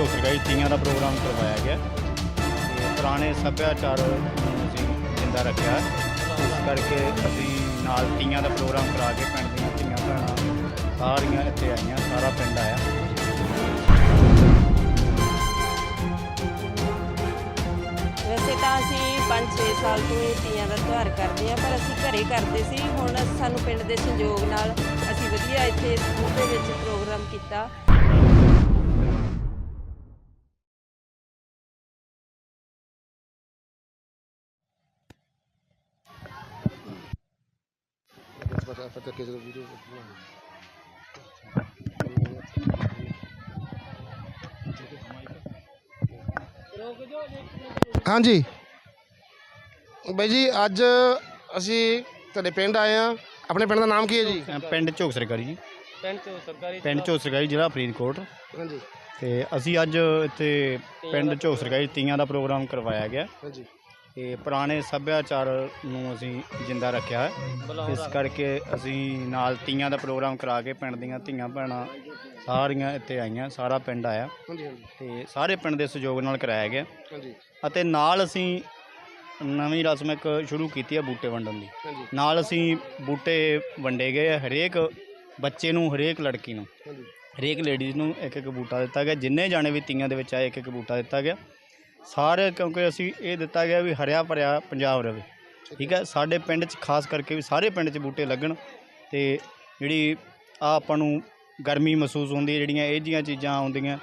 ਝੋਕਰਗਾਈ ਤੀਆਂ ਦਾ programme ਕਰਵਾਇਆ ਗਿਆ। ਤੇ ਪੁਰਾਣੇ ਸੱਭਿਆਚਾਰ ਨੂੰ ਅਸੀਂ ਜਿੰਦਾ ਰੱਖਿਆ। ਇਸ ਕਰਕੇ ਅਸੀਂ ਨਾਲ ਤੀਆਂ ਦਾ ਪ੍ਰੋਗਰਾਮ ਕਰਾ ਕੇ ਪਿੰਡ ਦੀਆਂ ਧੀਆਂ ਭੈਣਾਂ ਸਾਰੀਆਂ ਇੱਥੇ ਆਈਆਂ, ਸਾਰਾ ਪਿੰਡ ਆਇਆ। ਵੈਸੇ ਤਾਂ ਅਸੀਂ 5-6 ਸਾਲ ਤੋਂ ਇਹ ਤੀਆਂ ਦਾ ਤਿਉਹਾਰ ਕਰਦੇ ਹਾਂ, ਪਰ ਅਸੀਂ ਘਰੇ ਕਰਦੇ ਸੀ। ਹੁਣ ਸਾਨੂੰ ਪਿੰਡ ਦੇ ਸੰਯੋਗ ਨਾਲ ਅਸੀਂ ਵਧੀਆ ਇੱਥੇ ਸਕੂਲ ਦੇ ਵਿੱਚ ਪ੍ਰੋਗਰਾਮ ਕੀਤਾ। ਹਾਂਜੀ। ਬਾਈ ਜੀ ਅੱਜ ਅਸੀਂ ਤੁਹਾਡੇ ਪਿੰਡ ਆਏ ਆ ਆਪਣੇ ਪਿੰਡ ਦਾ ਨਾਮ ਕੀ ਹੈ ਜੀ? ਪਿੰਡ ਝੋਕਸਰਗਾਈ ਜੀ। ਪਿੰਡ ਝੋਕਸਰਗਾਈ ਜ਼ਿਲ੍ਹਾ ਫਰੀਦਕੋਟ। ਹਾਂਜੀ। ਤੇ ਅਸੀਂ ਅੱਜ ਇੱਥੇ ਪਿੰਡ ਝੋਕਸਰਗਾਈ ਤੀਆਂ ਦਾ ਪ੍ਰੋਗਰਾਮ ਕਰਵਾਇਆ ਗਿਆ। ਹਾਂਜੀ। ਤੇ ਪੁਰਾਣੇ ਸੱਭਿਆਚਾਰ ਨੂੰ ਅਸੀਂ ਜਿੰਦਾ ਰੱਖਿਆ ਹੈ। ਇਸ ਕਰਕੇ ਅਸੀਂ ਨਾਲ ਤੀਆਂ ਦਾ ਪ੍ਰੋਗਰਾਮ ਕਰਾ ਕੇ ਪਿੰਡ ਦੀਆਂ ਧੀਆਂ ਭੈਣਾਂ ਸਾਰੀਆਂ ਇੱਥੇ ਆਈਆਂ ਸਾਰਾ ਪਿੰਡ ਆਇਆ। ਤੇ ਸਾਰੇ ਪਿੰਡ ਦੇ ਸਹਿਯੋਗ ਨਾਲ ਕਰਾਇਆ ਗਿਆ। ਅਤੇ ਨਾਲ ਅਸੀਂ ਨਵੀਂ ਰਸਮ ਇੱਕ ਸ਼ੁਰੂ ਕੀਤੀ ਹੈ ਬੂਟੇ ਵੰਡਣ ਦੀ। ਨਾਲ ਅਸੀਂ ਬੂਟੇ ਵੰਡੇ ਗਏ ਹਰੇਕ ਬੱਚੇ ਨੂੰ ਹਰੇਕ ਲੜਕੀ ਨੂੰ। ਹਰੇਕ ਲੇਡੀਜ਼ ਨੂੰ ਇੱਕ ਇੱਕ ਬੂਟਾ ਦਿੱਤਾ ਗਿਆ। ਜਿੰਨੇ ਜਾਣੇ ਵੀ ਤੀਆਂ ਦੇ ਵਿੱਚ ਆਏ ਇੱਕ ਇੱਕ ਬੂਟਾ ਦਿੱਤਾ ਗਿਆ। ਸਾਰੇ ਕਿਉਂਕਿ ਅਸੀਂ ਇਹ ਦਿੱਤਾ ਗਿਆ ਵੀ ਹਰਿਆ ਭਰਿਆ ਪੰਜਾਬ ਰਵੇ। ਠੀਕ ਹੈ। ਸਾਡੇ ਪਿੰਡ 'ਚ ਖਾਸ ਕਰਕੇ ਵੀ ਸਾਰੇ ਪਿੰਡ 'ਚ ਬੂਟੇ ਲੱਗਣ ਤੇ ਜਿਹੜੀ ਆ ਆਪਾਂ ਨੂੰ ਗਰਮੀ ਮਹਿਸੂਸ ਹੁੰਦੀ ਹੈ ਜਿਹੜੀਆਂ ਇਹ ਜੀਆਂ ਚੀਜ਼ਾਂ ਆਉਂਦੀਆਂ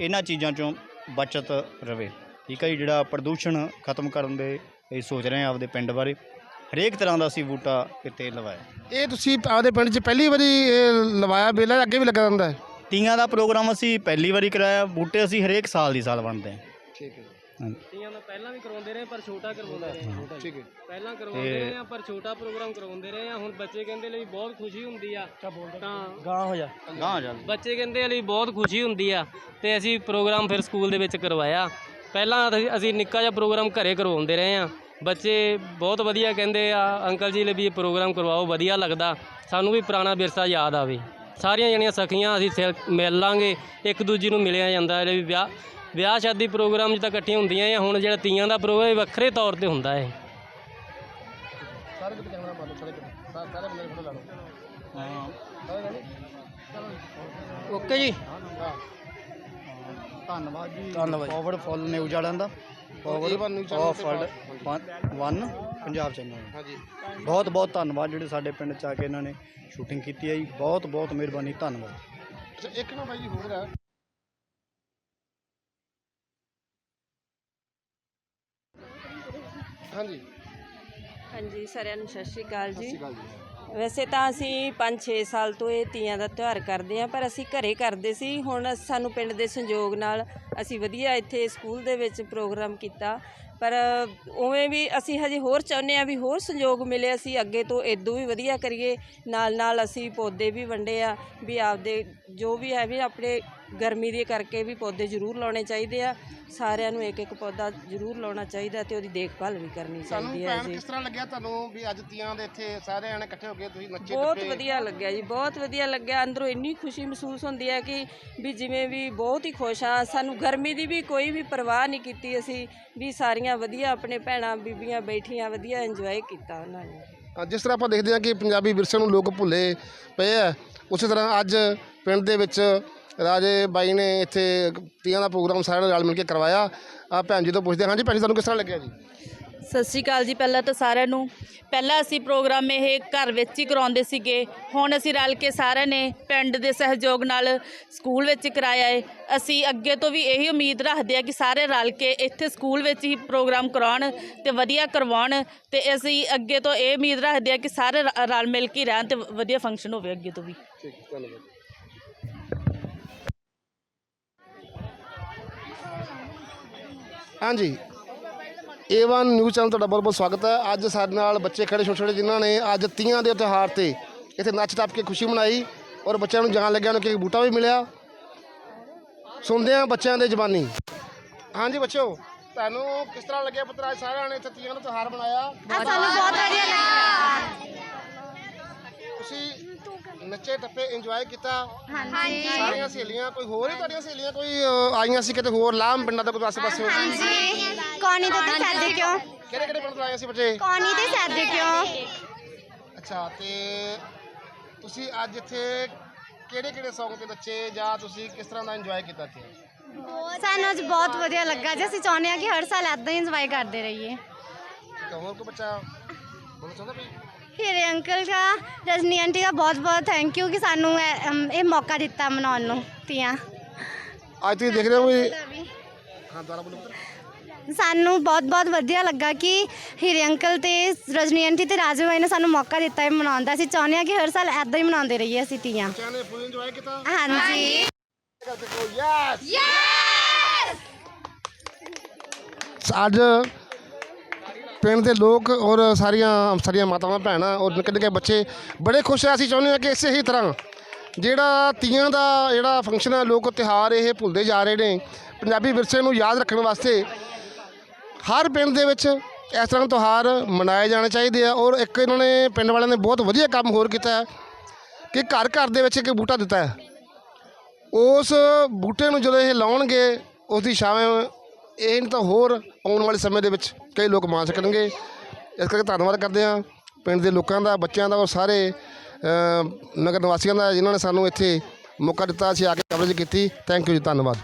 ਇਹਨਾਂ ਚੀਜ਼ਾਂ 'ਚੋਂ ਬਚਤ ਰਵੇ। ਠੀਕ ਹੈ ਜੀ ਜਿਹੜਾ ਪ੍ਰਦੂਸ਼ਣ ਖਤਮ ਕਰਨ ਦੇ ਅਸੀਂ ਸੋਚ ਰਹੇ ਹਾਂ ਆਪਦੇ ਪਿੰਡ ਬਾਰੇ ਹਰੇਕ ਤਰ੍ਹਾਂ ਦਾ ਅਸੀਂ ਬੂਟਾ ਇੱਥੇ ਲਵਾਇਆ। ਇਹ ਤੁਸੀਂ ਆਪਦੇ ਪਿੰਡ 'ਚ ਪਹਿਲੀ ਵਾਰੀ ਇਹ ਲਵਾਇਆ ਬੇਲਾ ਅੱਗੇ ਵੀ ਲੱਗਾ ਜਾਂਦਾ ਹੈ? ਤੀਆਂ ਦਾ ਪ੍ਰੋਗਰਾਮ ਅਸੀਂ ਪਹਿਲੀ ਵਾਰੀ ਕਰਾਇਆ ਬੂਟੇ ਅਸੀਂ ਹਰੇਕ ਸਾਲ ਦੀ ਸਾਲ ਵੰਡਦੇ ਹਾਂ। ਠੀਕ ਹੈ ਹਾਂਜੀ। ਤੀਆਂ ਦਾ ਪਹਿਲਾਂ ਵੀ ਕਰਵਾਉਂਦੇ ਰਹੇ ਪਰ ਛੋਟਾ ਕਰਵਾਉਂਦੇ ਰਹੇ? ਠੀਕ ਹੈ। ਪਹਿਲਾਂ ਕਰਵਾਉਂਦੇ ਰਹੇ ਆ ਪਰ ਛੋਟਾ ਪ੍ਰੋਗਰਾਮ ਕਰਵਾਉਂਦੇ ਰਹੇ ਆ ਹੁਣ ਬੱਚੇ ਕਹਿੰਦੇ ਲਈ ਬਹੁਤ ਖੁਸ਼ੀ ਹੁੰਦੀ ਆ? ਤਾਂ ਗਾਂ ਹੋ ਜਾ। ਗਾਂ ਚੱਲ ਬੱਚੇ ਕਹਿੰਦੇ ਲਈ ਬਹੁਤ ਖੁਸ਼ੀ ਹੁੰਦੀ ਆ ਤੇ ਅਸੀਂ ਪ੍ਰੋਗਰਾਮ ਫਿਰ ਸਕੂਲ ਦੇ ਵਿੱਚ ਕਰਵਾਇਆ। ਪਹਿਲਾਂ ਅਸੀਂ- ਅਸੀਂ ਨਿੱਕਾ ਜਿਹਾ ਪ੍ਰੋਗਰਾਮ ਘਰੇ ਕਰਵਾਉਂਦੇ ਰਹੇ ਆ। ਬੱਚੇ ਬਹੁਤ ਵਧੀਆ ਕਹਿੰਦੇ ਆ ਅੰਕਲ ਜੀ ਲਈ ਵੀ ਇਹ ਪ੍ਰੋਗਰਾਮ ਕਰਵਾਓ ਵਧੀਆ ਲੱਗਦਾ। ਸਾਨੂੰ ਵੀ ਪੁਰਾਣਾ ਵਿਰਸਾ ਯਾਦ ਆਵੇ। ਸਾਰੀਆਂ ਜਣੀਆਂ ਸਖੀਆਂ ਅਸੀਂ ਸਿਰ ਮਿਲ ਲਾਂਗੇ ਇੱਕ ਦੂਜੀ ਨੂੰ ਮਿਲਿਆ ਜਾਂਦਾ ਇਹ ਵੀ ਵਿਆਹ ਵਿਆਹ ਸ਼ਾਦੀ ਪ੍ਰੋਗਰਾਮ 'ਚ ਤਾਂ ਇਕੱਠੀਆਂ ਹੁੰਦੀਆਂ ਆ ਹੁਣ ਜਿਹੜਾ ਤੀਆਂ ਦਾ ਪ੍ਰੋਗਰਾਮ ਇਹ ਵੱਖਰੇ ਤੌਰ ਤੇ ਹੁੰਦਾ ਹੈ। ਸਾਰੇ ਕਿਤੇ ਕੈਮਰਾ ਮਾਰੋ ਸਾਰੇ ਕਿਤੇ ਸਾਰੇ ਸਾਰੇ ਬੰਦੇ ਫੋਟੋ ਲਾ ਲਓ ਓਕੇ ਜੀ ਧੰਨਵਾਦ ਜੀ। ਫਾਰਵਰਡ ਫੁੱਲ ਨਿਊਜ਼ ਵਾਲਿਆਂ ਦਾ A1 ਨਿਊਜ਼ ਚੈਨਲ ਤੇ ਫਾਰਵਰਡ 1 ਪੰਜਾਬ ਚੈਨਲ ਹਾਂਜੀ। ਬਹੁਤ ਬਹੁਤ ਧੰਨਵਾਦ ਜਿਹੜੇ ਸਾਡੇ ਪਿੰਡ ਚ ਆ ਕੇ ਇਹਨਾਂ ਨੇ ਸ਼ੂਟਿੰਗ ਕੀਤੀ ਹੈ ਜੀ। ਬਹੁਤ ਬਹੁਤ ਮਿਹਰਬਾਨੀ ਧੰਨਵਾਦ। ਅੱਛਾ ਇੱਕ ਨਾ ਬਾਈ ਜੀ ਹੋਰ ਹੈ। ਹਾਂਜੀ। ਹਾਂਜੀ ਸਾਰਿਆਂ ਨੂੰ ਸਤਿ ਸ਼੍ਰੀ ਅਕਾਲ ਜੀ। ਸਤਿ ਸ਼੍ਰੀ ਅਕਾਲ ਜੀ। ਵੈਸੇ ਤਾਂ ਅਸੀਂ 5-6 ਸਾਲ ਤੋਂ ਇਹ ਤੀਆਂ ਦਾ ਤਿਉਹਾਰ ਕਰਦੇ ਹਾਂ ਪਰ ਅਸੀਂ ਘਰੇ ਕਰਦੇ ਸੀ। ਹੁਣ ਸਾਨੂੰ ਪਿੰਡ ਦੇ ਸੰਯੋਗ ਨਾਲ ਅਸੀਂ ਵਧੀਆ ਇੱਥੇ ਸਕੂਲ ਦੇ ਵਿੱਚ ਪ੍ਰੋਗਰਾਮ ਕੀਤਾ। ਪਰ ਉਵੇਂ ਵੀ ਅਸੀਂ ਹਜੇ ਹੋਰ ਚਾਹੁੰਦੇ ਆ ਵੀ ਹੋਰ ਸੰਯੋਗ ਮਿਲੇ ਅਸੀਂ ਅੱਗੇ ਤੋਂ ਇਦੋਂ ਵੀ ਵਧੀਆ ਕਰੀਏ। ਨਾਲ ਨਾਲ ਅਸੀਂ ਪੌਦੇ ਵੀ ਵੰਡੇ ਆ ਵੀ ਆਪਦੇ ਜੋ ਵੀ ਹੈ ਵੀ ਆਪਣੇ ਗਰਮੀ ਦੇ ਕਰਕੇ ਵੀ ਪੌਦੇ ਜ਼ਰੂਰ ਲਾਉਣੇ ਚਾਹੀਦੇ ਆ। ਸਾਰਿਆਂ ਨੂੰ ਇੱਕ ਇੱਕ ਪੌਦਾ ਜ਼ਰੂਰ ਲਾਉਣਾ ਚਾਹੀਦਾ ਤੇ ਉਹਦੀ ਦੇਖਭਾਲ ਵੀ ਕਰਨੀ ਸਾਨੂੰ ਚਾਹੀਦੀ ਹੈ ਭੈਣ ਜੀ। ਕਿਸ ਤਰ੍ਹਾਂ ਲੱਗਿਆ ਤੁਹਾਨੂੰ ਵੀ ਅੱਜ ਤੀਆਂ ਦੇ ਇੱਥੇ ਸਾਰੇ ਆਣੇ ਇਕੱਠੇ ਹੋ ਕੇ ਤੁਸੀਂ ਨੱਚੇ ਬਹੁਤ ਟੱਪੇ? ਵਧੀਆ ਲੱਗਿਆ ਜੀ ਬਹੁਤ ਵਧੀਆ ਲੱਗਿਆ। ਅੰਦਰੋਂ ਇੰਨੀ ਖੁਸ਼ੀ ਮਹਿਸੂਸ ਹੁੰਦੀ ਹੈ ਕਿ ਵੀ ਜਿਵੇਂ ਵੀ ਬਹੁਤ ਹੀ ਖੁਸ਼ ਆ ਸਾਨੂੰ ਗਰਮੀ ਦੀ ਵੀ ਕੋਈ ਵੀ ਪਰਵਾਹ ਨਹੀਂ ਕੀਤੀ ਅਸੀਂ ਵੀ ਸਾਰੀਆਂ ਵਧੀਆ ਆਪਣੇ ਭੈਣਾਂ ਬੀਬੀਆਂ ਬੈਠੀਆਂ ਵਧੀਆ ਇੰਜੋਏ ਕੀਤਾ ਉਹਨਾਂ ਨੇ। ਅ, ਜਿਸ ਤਰ੍ਹਾਂ ਆਪਾਂ ਦੇਖਦੇ ਹਾਂ ਕਿ ਪੰਜਾਬੀ ਵਿਰਸੇ ਨੂੰ ਲੋਕ ਭੁੱਲੇ ਪਏ ਆ ਉਸੇ ਤਰ੍ਹਾਂ ਅੱਜ ਪਿੰਡ ਦੇ ਵਿੱਚ ਰਾਜੇ ਬਾਈ ਨੇ ਇੱਥੇ ਤੀਆਂ ਦਾ ਪ੍ਰੋਗਰਾਮ ਸਾਰਿਆਂ ਨਾਲ ਰਲ ਮਿਲ ਕੇ ਕਰਵਾਇਆ। ਆ ਭੈਣ ਜੀ ਤੋਂ ਪੁੱਛਦੇ ਹਾਂ। ਹਾਂਜੀ ਭੈਣ ਜੀ ਤੁਹਾਨੂੰ ਕਿਸ ਤਰ੍ਹਾਂ ਲੱਗਿਆ ਜੀ? ਸਤਿ ਸ਼੍ਰੀ ਅਕਾਲ ਜੀ ਪਹਿਲਾਂ ਤਾਂ ਸਾਰਿਆਂ ਨੂੰ। ਪਹਿਲਾਂ ਅਸੀਂ ਪ੍ਰੋਗਰਾਮ ਇਹ ਘਰ ਵਿੱਚ ਹੀ ਕਰਾਉਂਦੇ ਸੀਗੇ। ਹੁਣ ਅਸੀਂ ਰਲ ਕੇ ਸਾਰਿਆਂ ਨੇ ਪਿੰਡ ਦੇ ਸਹਿਯੋਗ ਨਾਲ ਸਕੂਲ ਵਿੱਚ ਕਰਾਇਆ ਹੈ ਅਸੀਂ ਅੱਗੇ ਤੋਂ ਵੀ ਇਹੀ ਉਮੀਦ ਰੱਖਦੇ ਆ ਕਿ ਸਾਰੇ ਰਲ ਕੇ ਇੱਥੇ ਸਕੂਲ ਵਿੱਚ ਹੀ ਪ੍ਰੋਗਰਾਮ ਕਰਾਉਣ ਤੇ ਵਧੀਆ ਕਰਵਾਉਣ ਤੇ ਅਸੀਂ ਅੱਗੇ ਤੋਂ ਇਹ ਉਮੀਦ ਰੱਖਦੇ ਆ ਕਿ ਸਾਰੇ ਰਲ ਮਿਲ ਕੇ ਰਹਿਣ ਤੇ ਵਧੀਆ ਫੰਕਸ਼ਨ ਹੋਵੇ ਅੱਗੇ ਤੋਂ ਵੀ। ਠੀਕ ਧੰਨਵਾਦ। ਹਾਂਜੀ। A1 ਨਿਊਜ਼ ਚੈਨਲ ਤੁਹਾਡਾ ਬਹੁਤ ਬਹੁਤ ਸਵਾਗਤ ਹੈ। ਅੱਜ ਸਾਡੇ ਨਾਲ ਬੱਚੇ ਖੜੇ ਛੋਟੇ ਛੋਟੇ ਜਿਨ੍ਹਾਂ ਨੇ ਅੱਜ ਤੀਆਂ ਦੇ ਤਿਉਹਾਰ ਤੇ ਇੱਥੇ ਨੱਚ ਟੱਪ ਕੇ ਖੁਸ਼ੀ ਮਨਾਈ ਔਰ ਬੱਚਿਆਂ ਨੂੰ ਜਾਣ ਲੱਗਿਆ ਉਹਨਾਂ ਕਿ ਬੂਟਾ ਵੀ ਮਿਲਿਆ। ਸੁਣਦੇ ਆ ਬੱਚਿਆਂ ਦੇ ਜ਼ਬਾਨੀ। ਹਾਂਜੀ ਬੱਚਿਓ, ਤੁਹਾਨੂੰ ਕਿਸ ਤਰ੍ਹਾਂ ਲੱਗਿਆ ਪੁੱਤਰ? ਸਾਰਿਆਂ ਨੇ ਇੱਥੇ ਤੀਆਂ ਦਾ ਤਿਉਹਾਰ ਮਨਾਇਆ। ਸਾਨੂੰ ਬਹੁਤ ਵਧੀਆ ਲੱਗਾ। ਤੁਸੀਂ ਨੱਚੇ ਟੱਪੇ ਇੰਜੋਏ ਕੀਤਾ? ਹਾਂਜੀ। ਸਾਰੀਆਂ ਸਹੇਲੀਆਂ ਕੋਈ ਹੋਰ ਹੀ ਤੁਹਾਡੀਆਂ ਸਹੇਲੀਆਂ ਕੋਈ ਆਈਆਂ ਸੀ ਕਿਤੇ ਹੋਰ ਲਾਮ ਪਿੰਡਾਂ ਦਾ ਕੋਈ ਆਸੇ ਪਾਸੇ ਹਾਂਜੀ। ਕੌਣੀ ਤੋਂ ਤੇ ਸਾਡੇ ਕਿਉਂ ਕਿਹੜੇ ਕਿਹੜੇ ਪਿੰਡ ਤੋਂ ਆਏ ਸੀ ਬੱਚੇ? ਕੌਣੀ ਤੇ ਸਾਡੇ ਕਿਉਂ ਅੱਛਾ ਤੇ ਤੁਸੀਂ ਅੱਜ ਇੱਥੇ ਕਿਹੜੇ ਕਿਹੜੇ Song ਤੇ ਨੱਚੇ ਜਾਂ ਤੁਸੀਂ ਕਿਸ ਤਰ੍ਹਾਂ ਦਾ ਇੰਜੋਏ ਕੀਤਾ ਇੱਥੇ? ਸਾਨੂੰ ਅੱਜ ਬਹੁਤ ਵਧੀਆ ਲੱਗਾ ਜੀ। ਅਸੀਂ ਚਾਹੁੰਦੇ ਹਾਂ ਕਿ ਹਰ ਸਾਲ ਐਦਾਂ ਹੀ ਇੰਜੋਏ ਕਰਦੇ ਰਹੀਏ। ਤਾਂ ਹੋਰ ਕੋਈ ਬੱਚਾ ਬੋਲਣਾ ਚਾਹੁੰਦਾ ਵੀ ਹੀਰੇ ਅੰਕਲ ਦਾ ਰਜਨੀ ਆਂਟੀ ਦਾ ਬਹੁਤ ਬਹੁਤ ਥੈਂਕ ਯੂ ਕਿ ਸਾਨੂੰ ਇਹ ਅਮ, ਇਹ ਮੌਕਾ ਦਿੱਤਾ ਮਨਾਉਣ ਨੂੰ ਤੀਆਂ। ਅੱਜ ਤੁਸੀਂ ਦੇਖ ਰਹੇ ਹੋ ਵੀ ਹਾਂ ਬੋਲੋ ਸਾਨੂੰ ਬਹੁਤ ਬਹੁਤ ਵਧੀਆ ਲੱਗਾ ਕਿ ਹੀਰੇ ਅੰਕਲ ਤੇ ਰਜਨੀ ਆਂਟੀ ਤੇ ਰਾਜੂ ਭਾਈ ਨੇ ਸਾਨੂੰ ਮੌਕਾ ਦਿੱਤਾ ਹੈ ਮਨਾਉਣ ਦਾ। ਅਸੀਂ ਚਾਹੁੰਦੇ ਹਾਂ ਕਿ ਹਰ ਸਾਲ ਐਦਾਂ ਹੀ ਮਨਾਉਂਦੇ ਰਹੀਏ ਅਸੀਂ ਤੀਆਂ। ਬੱਚਿਆਂ ਨੇ ਫੁੱਲ ਇੰਜੋਏ ਕੀਤਾ। ਹਾਂਜੀ। ਕਹੋ ਯੈਸ ਅੱਜ ਪਿੰਡ ਦੇ ਲੋਕ ਔਰ ਸਾਰੀਆਂ ਸਾਰੀਆਂ ਮਾਤਾਵਾਂ, ਭੈਣਾਂ ਔਰ ਨਿੱਕੇ ਨਿੱਕੇ ਬੱਚੇ ਬੜੇ ਖੁਸ਼ ਆ। ਅਸੀਂ ਚਾਹੁੰਦੇ ਹਾਂ ਕਿ ਇਸੇ ਹੀ ਤਰ੍ਹਾਂ ਜਿਹੜਾ ਤੀਆਂ ਦਾ ਜਿਹੜਾ ਫੰਕਸ਼ਨ ਹੈ ਲੋਕ ਤਿਉਹਾਰ ਇਹ ਭੁੱਲਦੇ ਜਾ ਰਹੇ ਨੇ। ਪੰਜਾਬੀ ਵਿਰਸੇ ਨੂੰ ਯਾਦ ਰੱਖਣ ਵਾਸਤੇ ਹਰ ਪਿੰਡ ਦੇ ਵਿੱਚ ਇਸ ਤਰ੍ਹਾਂ ਤਿਉਹਾਰ ਮਨਾਏ ਜਾਣੇ ਚਾਹੀਦੇ ਆ ਔਰ ਇੱਕ ਇਹਨਾਂ ਨੇ ਪਿੰਡ ਵਾਲਿਆਂ ਨੇ ਬਹੁਤ ਵਧੀਆ ਕੰਮ ਹੋਰ ਕੀਤਾ ਕਿ ਘਰ ਘਰ ਦੇ ਵਿੱਚ ਇੱਕ ਬੂਟਾ ਦਿੱਤਾ ਹੈ। ਉਸ ਬੂਟੇ ਨੂੰ ਜਦੋਂ ਇਹ ਲਾਉਣਗੇ, ਉਸ ਦੀ ਛਾਵੇਂ ਇਹ ਨਹੀਂ ਤਾਂ ਹੋਰ ਆਉਣ ਵਾਲੇ ਸਮੇਂ ਦੇ ਵਿੱਚ ਕਈ ਲੋਕ ਮਾਣ ਸਕਣਗੇ। ਇਸ ਕਰਕੇ ਧੰਨਵਾਦ ਕਰਦੇ ਹਾਂ ਪਿੰਡ ਦੇ ਲੋਕਾਂ ਦਾ, ਬੱਚਿਆਂ ਦਾ ਔਰ ਸਾਰੇ ਨਗਰ ਨਿਵਾਸੀਆਂ ਦਾ ਜਿਨ੍ਹਾਂ ਨੇ ਸਾਨੂੰ ਇੱਥੇ ਮੌਕਾ ਦਿੱਤਾ, ਅਸੀਂ ਆ ਕੇ ਕਵਰੇਜ ਕੀਤੀ। ਥੈਂਕ ਯੂ ਜੀ, ਧੰਨਵਾਦ।